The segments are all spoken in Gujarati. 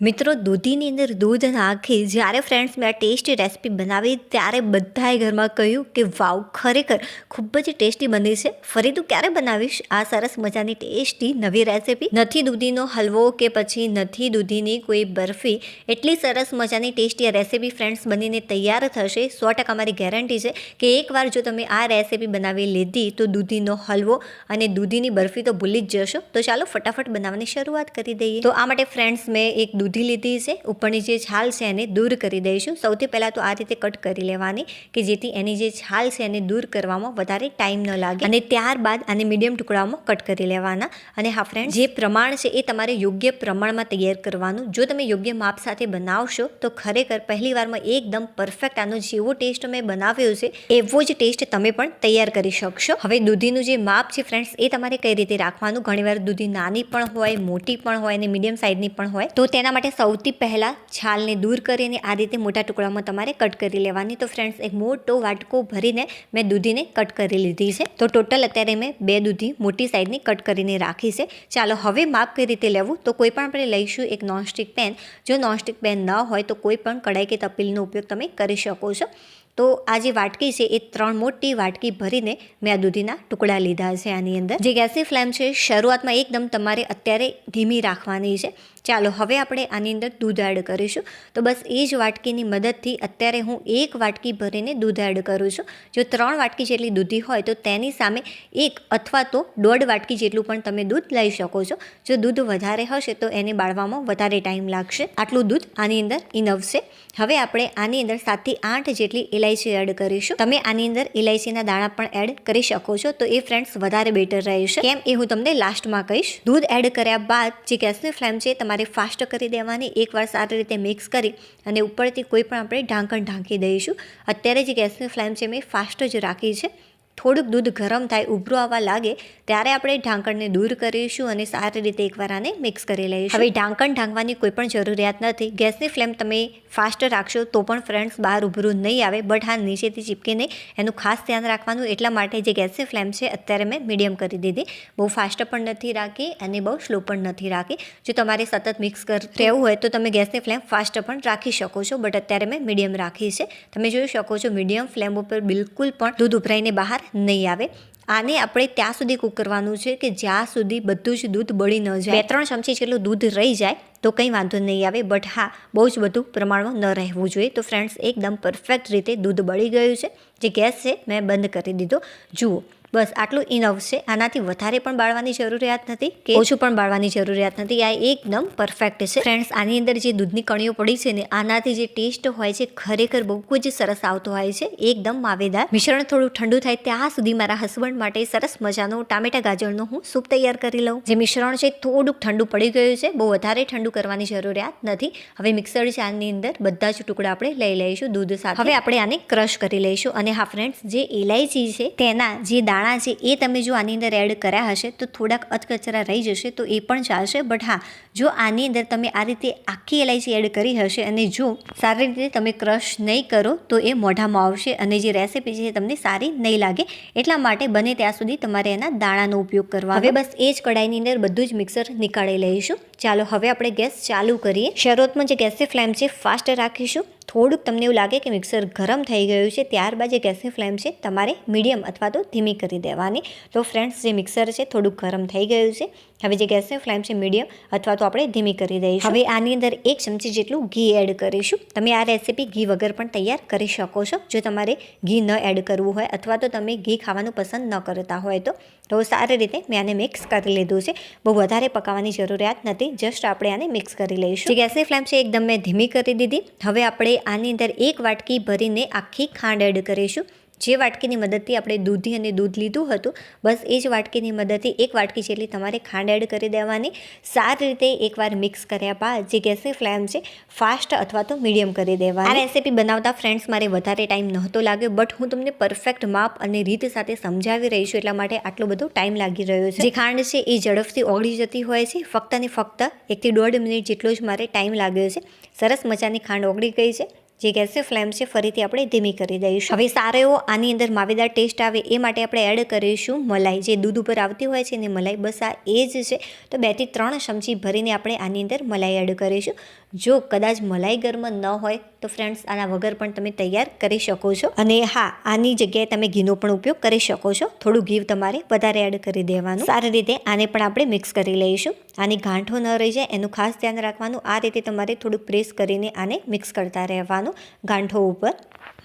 મિત્રો, દૂધીની અંદર દૂધ નાખી જ્યારે ફ્રેન્ડ્સ મેં આ ટેસ્ટી રેસિપી બનાવી ત્યારે બધાએ ઘરમાં કહ્યું કે, વાવ, ખરેખર ખૂબ જ ટેસ્ટી બની છે. ફરી તું ક્યારે બનાવીશ? આ સરસ મજાની ટેસ્ટી નવી રેસિપી નથી દૂધીનો હલવો કે પછી નથી દૂધીની કોઈ બરફી, એટલી સરસ મજાની ટેસ્ટી આ રેસિપી ફ્રેન્ડ્સ બનીને તૈયાર થશે. સો ટકા મારી ગેરંટી છે કે એકવાર જો તમે આ રેસિપી બનાવી લીધી તો દૂધીનો હલવો અને દૂધીની બરફી તો ભૂલી જ જશો. તો ચાલો ફટાફટ બનાવવાની શરૂઆત કરી દઈએ. તો આ માટે ફ્રેન્ડ્સ મેં એક દૂધી લીધી છે. ઉપરની જે છાલ છે એને દૂર કરી દઈશું. સૌથી પહેલાં તો આ રીતે કટ કરી લેવાની કે જેથી એની જે છાલ છે એને દૂર કરવામાં વધારે ટાઈમ ન લાગે. અને ત્યારબાદ આને મીડિયમ ટુકડાઓમાં કટ કરી લેવાના. અને હા ફ્રેન્ડ જે પ્રમાણ છે એ તમારે યોગ્ય પ્રમાણમાં તૈયાર કરવાનું. જો તમે યોગ્ય માપ સાથે બનાવશો, તો ખરેખર પહેલી વારમાં એકદમ પરફેક્ટ આનો જેવો ટેસ્ટ મેં બનાવ્યો છે, એવો જ ટેસ્ટ તમે પણ તૈયાર કરી શકશો. હવે દૂધીનું જે માપ છે ફ્રેન્ડ્સ એ તમારે કઈ રીતે રાખવાનું? ઘણીવાર દૂધી નાની પણ હોય, મોટી પણ હોય અને મીડિયમ સાઇઝની પણ હોય. તો તેના માટે સૌથી પહેલાં છાલને દૂર કરીને આ રીતે મોટા ટુકડામાં તમારે કટ કરી લેવાની. તો ફ્રેન્ડ્સ એક મોટો વાટકો ભરીને મેં દૂધીને કટ કરી લીધી છે. તો ટોટલ અત્યારે મેં બે દૂધી મોટી સાઈઝની કટ કરીને રાખી છે. ચાલો હવે માપ કઈ રીતે લેવું? તો કોઈ પણ આપણે લઈશું એક નોનસ્ટિક પેન જો નોનસ્ટિક પેન ન હોય તો કોઈ પણ કડાઈ કે તપેલીનો ઉપયોગ તમે કરી શકો છો. તો આ જે વાટકી છે, એ ત્રણ મોટી વાટકી ભરીને મેં આ દૂધીના ટુકડા લીધા છે આની અંદર. જે ગેસની ફ્લેમ છે, શરૂઆતમાં એકદમ તમારે અત્યારે ધીમી રાખવાની છે. ચાલો, હવે આપણે આની અંદર દૂધ એડ કરીશું. તો બસ એ જ વાટકીની મદદથી અત્યારે હું એક વાટકી ભરીને દૂધ એડ કરું છું. જો ત્રણ વાટકી જેટલી દૂધી હોય, તો તેની સામે એક અથવા તો દોઢ વાટકી જેટલું પણ તમે દૂધ લઈ શકો છો. જો દૂધ વધારે હશે, તો એને બાળવામાં વધારે ટાઈમ લાગશે. આટલું દૂધ આની અંદર ઇનફ છે. હવે આપણે આની અંદર સાતથી આઠ જેટલી ઇલાયચી એડ કરીશું. તમે આની અંદર ઇલાયચીના દાણા પણ એડ કરી શકો છો. તો એ ફ્રેન્ડ્સ વધારે બેટર રહેશે કેમ એ હું તમને લાસ્ટમાં કહીશ. દૂધ એડ કર્યા બાદ જે ગેસની ફ્લેમ છે તમારે ફાસ્ટ કરી દેવાની. એકવાર સારી રીતે મિક્સ કરી અને ઉપરથી કોઈ પણ આપણે ઢાંકણ ઢાંકી દઈશું. અત્યારે જે ગેસની ફ્લેમ છે મેં ફાસ્ટ જ રાખી છે. થોડુંક દૂધ ગરમ થાય ઉભરું આવવા લાગે ત્યારે આપણે ઢાંકણને દૂર કરીશું અને સારી રીતે એકવાર આને મિક્સ કરી લઈશું. હવે ઢાંકણ ઢાંકવાની કોઈ પણ જરૂરિયાત નથી. ગેસની ફ્લેમ તમે ફાસ્ટ રાખશો તો પણ ફ્રેન્ડ્સ બહાર ઉભરું નહીં આવે બટ હા નીચેથી ચીપકે નહીં. એનું ખાસ ધ્યાન રાખવાનું એટલા માટે જે ગેસની ફ્લેમ છે અત્યારે મેં મીડિયમ કરી દીધી. બહુ ફાસ્ટ પણ નથી રાખી અને બહુ સ્લો પણ નથી રાખી. જો તમારે સતત મિક્સ રહેવું હોય તો તમે ગેસની ફ્લેમ ફાસ્ટ પણ રાખી શકો છો બટ અત્યારે મેં મીડિયમ રાખી છે. તમે જોઈ શકો છો મીડિયમ ફ્લેમ ઉપર બિલકુલ પણ દૂધ ઉભરાઈને બહાર નહીં આવે. આને આપણે ત્યાં સુધી કૂક કરવાનું છે કે જ્યાં સુધી બધું જ દૂધ બળી ન જાય. બે ત્રણ ચમચી જેટલું દૂધ રહી જાય તો કંઈ વાંધો નહીં આવે. બટ હા, બહુ જ બધું પ્રમાણમાં ન રહેવું જોઈએ. તો ફ્રેન્ડ્સ એકદમ પરફેક્ટ રીતે દૂધ બળી ગયું છે. જે ગેસ છે, મેં બંધ કરી દીધો. જુઓ બસ, આટલું ઇનફ છે. આનાથી વધારે પણ બાળવાની જરૂરિયાત નથી કે ઓછું પણ બાળવાની જરૂરિયાત નથી. આ એકદમ પરફેક્ટ છે. ફ્રેન્ડ્સ આની અંદર જે દૂધની કણીઓ પડી છે ને, આનાથી જે ટેસ્ટ હોય છે, ખરેખર બહુ જ સરસ આવતો હોય છે. એકદમ માવેદાર. મિશ્રણ થોડું ઠંડુ થાય ત્યાં સુધી મારા હસબન્ડ માટે સરસ મજાનો ટામેટા ગાજરનો હું સૂપ તૈયાર કરી લઉં. જે મિશ્રણ છે, થોડુંક ઠંડુ પડી ગયું છે. બહુ વધારે ઠંડુ કરવાની જરૂરિયાત નથી. હવે મિક્સર જારની અંદર બધા જ ટુકડા આપણે લઈ લઈશું દૂધ સાથે. હવે આપણે આને ક્રશ કરી લઈશું. અને હા ફ્રેન્ડ્સ જે ઇલાયચી છે, તેના જે દાણા દાણા છે, એ તમે જો આની અંદર એડ કર્યા હશે, તો થોડાક અધકચરા રહી જશે, તો એ પણ ચાલશે. બટ હા, જો આની અંદર તમે આ રીતે આખી એલાયચી એડ કરી હશે અને જો સારી રીતે તમે ક્રશ નહીં કરો, તો એ મોઢામાં આવશે અને જે રેસીપી છે તમને સારી નહીં લાગે. એટલા માટે બને ત્યાં સુધી તમારે એના દાણાનો ઉપયોગ કરવા. હવે બસ એ જ કડાઈની અંદર બધું જ મિક્સર નીકાળી લઈશું. ચાલો, હવે આપણે ગેસ ચાલુ કરીએ. શરૂઆતમાં જે ગેસની ફ્લેમ છે ફાસ્ટ રાખીશું. થોડુંક તમને એવું લાગે કે મિક્સર ગરમ થઈ ગયું છે, ત્યારબાદ જે ગેસની ફ્લેમ છે, તમારે મીડિયમ અથવા તો ધીમી કરી દેવાની. તો ફ્રેન્ડ્સ જે મિક્સર છે, થોડુંક ગરમ થઈ ગયું છે. હવે જે ગેસની ફ્લેમ છે મીડિયમ અથવા તો આપણે ધીમી કરી દઈશું. હવે આની અંદર એક ચમચી જેટલું ઘી એડ કરીશું. તમે આ રેસીપી ઘી વગર પણ તૈયાર કરી શકો છો. જો તમારે ઘી ન એડ કરવું હોય અથવા તો તમે ઘી ખાવાનું પસંદ ન કરતા હોય તો તો સારી રીતે મેં આને મિક્સ કરી લીધું છે. બહુ વધારે પકાવવાની જરૂરિયાત નથી. જસ્ટ આપણે આને મિક્સ કરી લઈશું. જે ગેસની ફ્લેમ છે એકદમ મેં ધીમી કરી દીધી. હવે આપણે આની અંદર એક વાટકી ભરીને આખી ખાંડ એડ કરીશું. જે વાટકીની મદદથી આપણે દૂધી અને દૂધ લીધું હતું, બસ એ જ વાટકીની મદદથી એક વાટકી જેટલી તમારે ખાંડ એડ કરી દેવાની. સારી રીતે એકવાર મિક્સ કર્યા બાદ જે ગેસની ફ્લેમ છે, ફાસ્ટ અથવા તો મીડિયમ કરી દેવા આ રેસીપી બનાવતા ફ્રેન્ડ્સ મારે વધારે ટાઈમ નહોતો લાગ્યો, બટ હું તમને પરફેક્ટ માપ અને રીત સાથે સમજાવી રહી છું, એટલા માટે આટલો બધો ટાઈમ લાગી રહ્યો છે. જે ખાંડ છે એ ઝડપથી ઓગળી જતી હોય છે, ફક્ત ને ફક્ત એકથી દોઢ મિનિટ જેટલો જ મારે ટાઈમ લાગ્યો છે. સરસ મજાની ખાંડ ઓગળી ગઈ છે. જે ગેસની ફ્લેમ છે, ફરીથી આપણે ધીમી કરી દઈશું. હવે સારો એવો આની અંદર માવેદાર ટેસ્ટ આવે એ માટે આપણે એડ કરીશું મલાઈ. જે દૂધ ઉપર આવતી હોય છે ને મલાઈ બસ આ એ જ છે. તો બેથી ત્રણ ચમચી ભરીને આપણે આની અંદર મલાઈ એડ કરીશું. જો કદાચ મલાઈ ગરમ ન હોય તો ફ્રેન્ડ્સ આના વગર પણ તમે તૈયાર કરી શકો છો. અને હા, આની જગ્યાએ તમે ઘીનો પણ ઉપયોગ કરી શકો છો. થોડું ઘી તમારે વધારે એડ કરી દેવાનું. સારી રીતે આને પણ આપણે મિક્સ કરી લઈશું. આની ગાંઠો ન રહી જાય, એનું ખાસ ધ્યાન રાખવાનું. આ રીતે તમારે થોડુંક પ્રેસ કરીને આને મિક્સ કરતા રહેવાનું ગાંઠો ઉપર.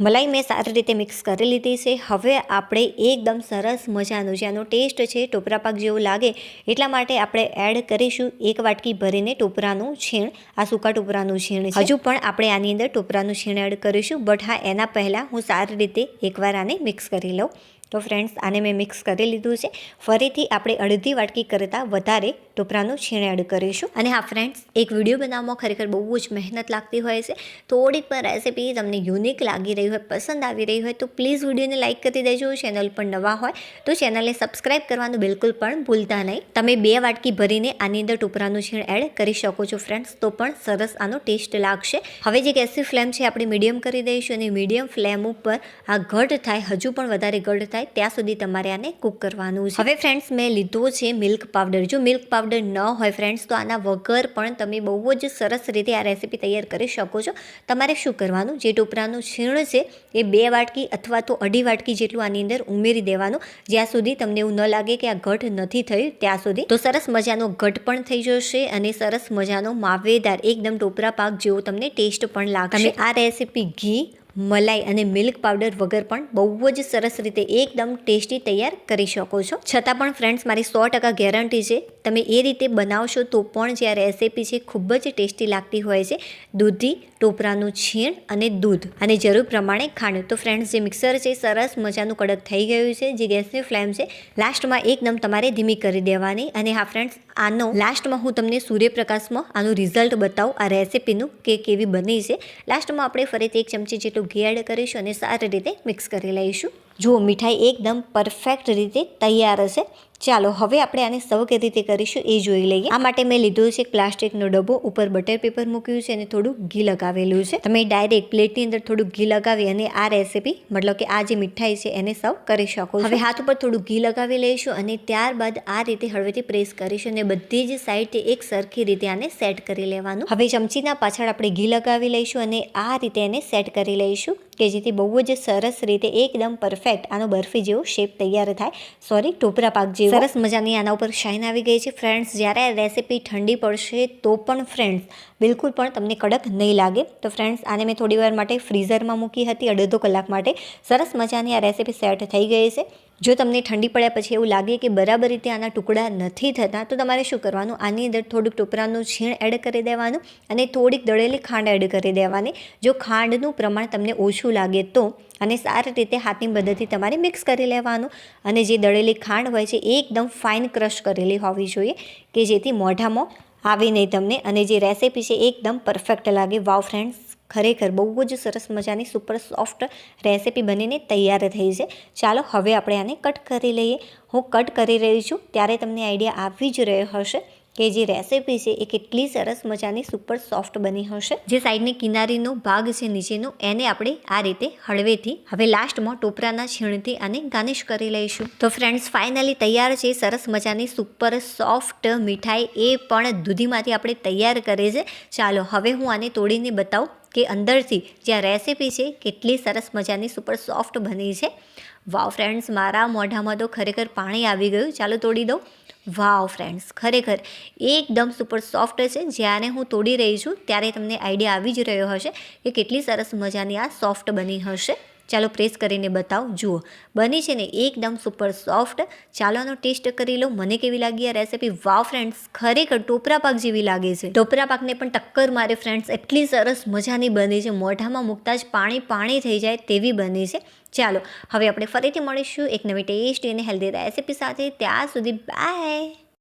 મલાઈ મેં સારી રીતે મિક્સ કરી લીધી છે. હવે આપણે એકદમ સરસ મજાનું જેનો ટેસ્ટ છે, ટોપરા પાક જેવું લાગે એટલા માટે આપણે એડ કરીશું એક વાટકી ભરીને ટોપરાનું છીણ. આ સૂકા ટોપરાનું છીણ હજુ પણ આપણે આની અંદર ટોપરાનું છીણ એડ કરીશું, બટ હા, એના પહેલાં હું સારી રીતે એકવાર આને મિક્સ કરી લઉં. તો ફ્રેન્ડ્સ આને મેં મિક્સ કરી લીધું છે. ફરીથી આપણે અડધી વાટકી કરતાં વધારે ટોપરાનું છીણ એડ કરીશું. અને હા ફ્રેન્ડ્સ એક વીડિયો બનાવવામાં ખરેખર બહુ જ મહેનત લાગતી હોય છે. થોડીક પણ રેસીપી તમને યુનિક લાગી રહી હોય, પસંદ આવી રહી હોય, તો પ્લીઝ વિડીયોને લાઇક કરી દેજો. ચેનલ પર નવા હોય, તો ચેનલને સબસ્ક્રાઇબ કરવાનું બિલકુલ પણ ભૂલતા નહીં. તમે બે વાટકી ભરીને આની અંદર ટોપરાનું છીણ એડ કરી શકો છો ફ્રેન્ડ્સ તો પણ સરસ આનો ટેસ્ટ લાગશે. હવે જે ગેસની ફ્લેમ છે, આપણે મીડિયમ કરી દઈશું અને મીડિયમ ફ્લેમ ઉપર આ ઘટ થાય, હજુ પણ વધારે ઘટ થાય ત્યાં સુધી તમારે આને કૂક કરવાનું છે. હવે ફ્રેન્ડ્સ મેં લીધો છે મિલ્ક પાવડર જો મિલ્ક પાવડર ન હોય ફ્રેન્ડ્સ તો આના વગર પણ તમે બહુ જ સરસ રીતે આ રેસીપી તૈયાર કરી શકો છો. તમારે શું કરવાનું? જે ટોપરાનું છીણ છે એ બે વાટકી અથવા તો અઢી વાટકી જેટલું આની અંદર ઉમેરી દેવાનું. જ્યાં સુધી તમને એવું ન લાગે કે આ ઘટ નથી થયું ત્યાં સુધી. તો સરસ મજાનો ઘટ પણ થઈ જશે અને સરસ મજાનો માવેદાર એકદમ ટોપરા પાક જેવો તમને ટેસ્ટ પણ લાગશે. આ રેસીપી ઘી મલાઈ અને મિલ્ક પાવડર વગર પણ બહુ જ સરસ રીતે એકદમ ટેસ્ટી તૈયાર કરી શકો છો. છતાં પણ ફ્રેન્ડ્સ મારી સો ટકા ગેરંટી છે, તમે એ રીતે બનાવશો તો પણ જે આ રેસીપી છે ખૂબ જ ટેસ્ટી લાગતી હોય છે. દૂધી, ટોપરાનું છીણ અને દૂધ અને જરૂર પ્રમાણે ખાંડ. તો ફ્રેન્ડ્સ જે મિક્સર છે સરસ મજાનું કડક થઈ ગયું છે, જે ગેસની ફ્લેમ છે લાસ્ટમાં એકદમ તમારે ધીમી કરી દેવાની અને હા ફ્રેન્ડ્સ આનો લાસ્ટમાં હું તમને સૂર્યપ્રકાશમાં આનું રિઝલ્ટ બતાવું, આ રેસીપીનું કે કેવી બની છે. લાસ્ટમાં આપણે ફરીથી એક ચમચી જેટલું ઘી એડ કરીશું અને સારી રીતે મિક્સ કરી લઈશું. જુઓ મીઠાઈ એકદમ પરફેક્ટ રીતે તૈયાર હશે ચાલો હવે આપણે આને સર્વ કેવી રીતે કરીશું એ જોઈ લઈએ. આ માટે મેં લીધું છે પ્લાસ્ટિકનો ડબ્બો ઉપર બટર પેપર મૂક્યું છે અને થોડું ઘી લગાવેલું છે. તમે ડાયરેક્ટ પ્લેટની અંદર થોડું ઘી લગાવી અને આ રેસીપી, મતલબ કે આ જે મીઠાઈ છે એને સર્વ કરી શકો હવે હાથ ઉપર થોડું ઘી લગાવી લઈશું અને ત્યારબાદ આ રીતે હળવેથી પ્રેસ કરીશું અને બધી જ સાઈડથી એક સરખી રીતે આને સેટ કરી લેવાનું. હવે ચમચીના પાછળ આપણે ઘી લગાવી લઈશું અને આ રીતે એને સેટ કરી લઈશું, કે જેથી બહુ જ સરસ રીતે એકદમ પરફેક્ટ આનો બરફી જેવો શેપ તૈયાર થાય. સોરી ટોપરા પાક જેવો સરસ મજાની આના ઉપર શાઇન આવી ગઈ છે. ફ્રેન્ડ્સ, જ્યારે આ રેસીપી ઠંડી પડશે, તો પણ ફ્રેન્ડ્સ, બિલકુલ પણ તમને કડક નહીં લાગે. તો ફ્રેન્ડ્સ, આને મેં થોડીવાર માટે ફ્રીઝરમાં મૂકી હતી અડધો કલાક માટે. સરસ મજાની આ રેસીપી સેટ થઈ ગઈ છે. જો તમને ઠંડી પડ્યા પછી એવું લાગે કે બરાબર રીતે આના ટુકડા નથી થતા, તો તમારે શું કરવાનું? આની અંદર થોડુંક ટોપરાનું છીણ એડ કરી દેવાનું અને થોડીક દળેલી ખાંડ એડ કરી દેવાની. જો ખાંડનું પ્રમાણ તમને ઓછું લાગે તો અને સારી રીતે હાથની મદદથી તમારે મિક્સ કરી લેવાનું. અને જે દળેલી ખાંડ હોય છે એ એકદમ ફાઇન ક્રશ કરેલી હોવી જોઈએ કે જેથી મોઢામાં આવે નહીં તમને. અને જે રેસીપી છે એકદમ પરફેક્ટ લાગે. વાવ ફ્રેન્ડ્સ ખરેખર બહુ જ સરસ મજાની સુપર સોફ્ટ રેસીપી બનીને તૈયાર થઈ છે. ચાલો હવે આપણે આને કટ કરી લઈએ. હું કટ કરી રહી છું. ત્યારે તમને આઈડિયા આવી જ રહ્યો હશે. કે જે રેસીપી છે એ કેટલી સરસ મજાની સુપર સોફ્ટ બની હશે. જે સાઈડની કિનારીનો ભાગ છે નીચેનો, એને આપણે આ રીતે હળવેથી, હવે લાસ્ટમાં ટોપરાના છીણથી આને ગાર્નિશ કરી લઈશું. તો ફ્રેન્ડ્સ ફાઇનલી તૈયાર છે સરસ મજાની સુપર સોફ્ટ મીઠાઈ, એ પણ દૂધીમાંથી આપણે તૈયાર કરે છે. ચાલો, હવે હું આને તોડીને બતાવું કે અંદરથી જ્યાં રેસીપી છે કેટલી સરસ મજાની સુપર સોફ્ટ બની છે. વાવ ફ્રેન્ડ્સ મારા મોઢામાં તો ખરેખર પાણી આવી ગયું. ચાલો તોડી દઉં. વાવ ફ્રેન્ડ્સ ખરેખર એકદમ સુપર સોફ્ટ છે. જ્યારે હું તોડી રહી છું, ત્યારે તમને આઈડિયા આવી જ રહ્યો હશે કે કેટલી સરસ મજાની આ સોફ્ટ બની હશે. ચાલો પ્રેસ કરીને બતાવો. જુઓ, બની છે ને એકદમ સુપર સોફ્ટ ચાલો આનો ટેસ્ટ કરી લો. મને કેવી લાગી આ રેસીપી વાવ ફ્રેન્ડ્સ ખરેખર ટોપરા પાક જેવી લાગે છે. ટોપરા પાકને પણ ટક્કર મારે ફ્રેન્ડ્સ એટલી સરસ મજાની બની છે. મોઢામાં મૂકતા જ પાણી પાણી થઈ જાય તેવી બની છે. ચાલો, હવે આપણે ફરીથી મળીશું એક નવી ટેસ્ટી અને હેલ્ધી રેસીપી સાથે. ત્યાં સુધી બાય